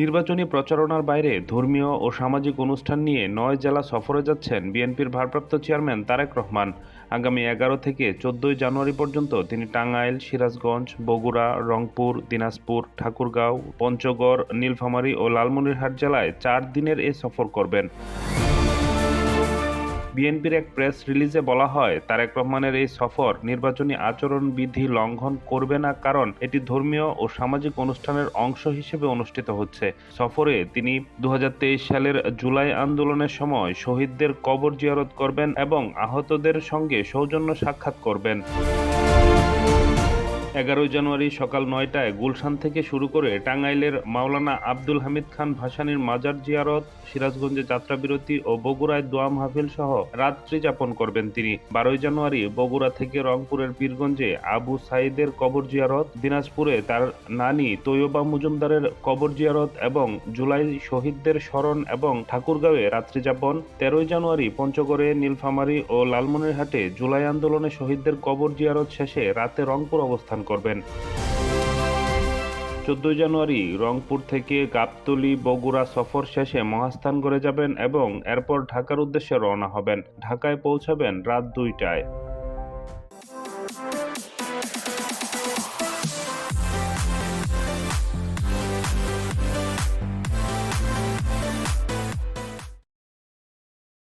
নির্বাচনী প্রচারণার বাইরে ধর্মীয় ও সামাজিক অনুষ্ঠান নিয়ে নয় জেলা সফরে যাচ্ছেন বিএনপির ভারপ্রাপ্ত চেয়ারম্যান তারেক রহমান। আগামী এগারো থেকে চোদ্দই জানুয়ারি পর্যন্ত তিনি টাঙ্গাইল, সিরাজগঞ্জ, বগুড়া, রংপুর, দিনাজপুর, ঠাকুরগাঁও, পঞ্চগড়, নীলফামারী ও লালমনিরহাট জেলায় চার দিনের এ সফর করবেন। বিএনপির এক প্রেস রিলিজে বলা হয়, তারেক রহমানের এই সফর নির্বাচনী আচরণবিধি লঙ্ঘন করবে না কারণ এটি ধর্মীয় ও সামাজিক অনুষ্ঠানের অংশ হিসেবে অনুষ্ঠিত হচ্ছে। সফরে তিনি দু হাজার তেইশ সালের জুলাই আন্দোলনের সময় শহীদদের কবর জিয়ারত করবেন এবং আহতদের সঙ্গে সৌজন্য সাক্ষাৎ করবেন। এগারোই জানুয়ারি সকাল নয়টায় গুলশান থেকে শুরু করে টাঙ্গাইলের মাওলানা আব্দুল হামিদ খান ভাসানীর মাজার জিয়ারত, সিরাজগঞ্জে যাত্রাবিরতি ও বগুড়ায় দোয়া মাহফিল সহ রাত্রি যাপন করবেন তিনি। বারোই জানুয়ারি বগুড়া থেকে রংপুরের পীরগঞ্জে আবু সাইদের কবর জিয়ারত, দিনাজপুরে তার নানি তৈয়বা মজুমদারের কবর জিয়ারত এবং জুলাই শহীদদের স্মরণ এবং ঠাকুরগাঁওয়ে রাত্রি যাপন। তেরোই জানুয়ারি পঞ্চগড়ে নীলফামারী ও লালমনিরহাটে জুলাই আন্দোলনে শহীদদের কবর জিয়ারত শেষে রাতে রংপুর অবস্থান করবেন। চোদ্দই জানুয়ারি রংপুর থেকে গাবতলি বগুড়া সফর শেষে মহাস্থান করে যাবেন এবং এরপর ঢাকার উদ্দেশ্যে রওনা হবেন। ঢাকায় পৌঁছাবেন রাত দুইটায়।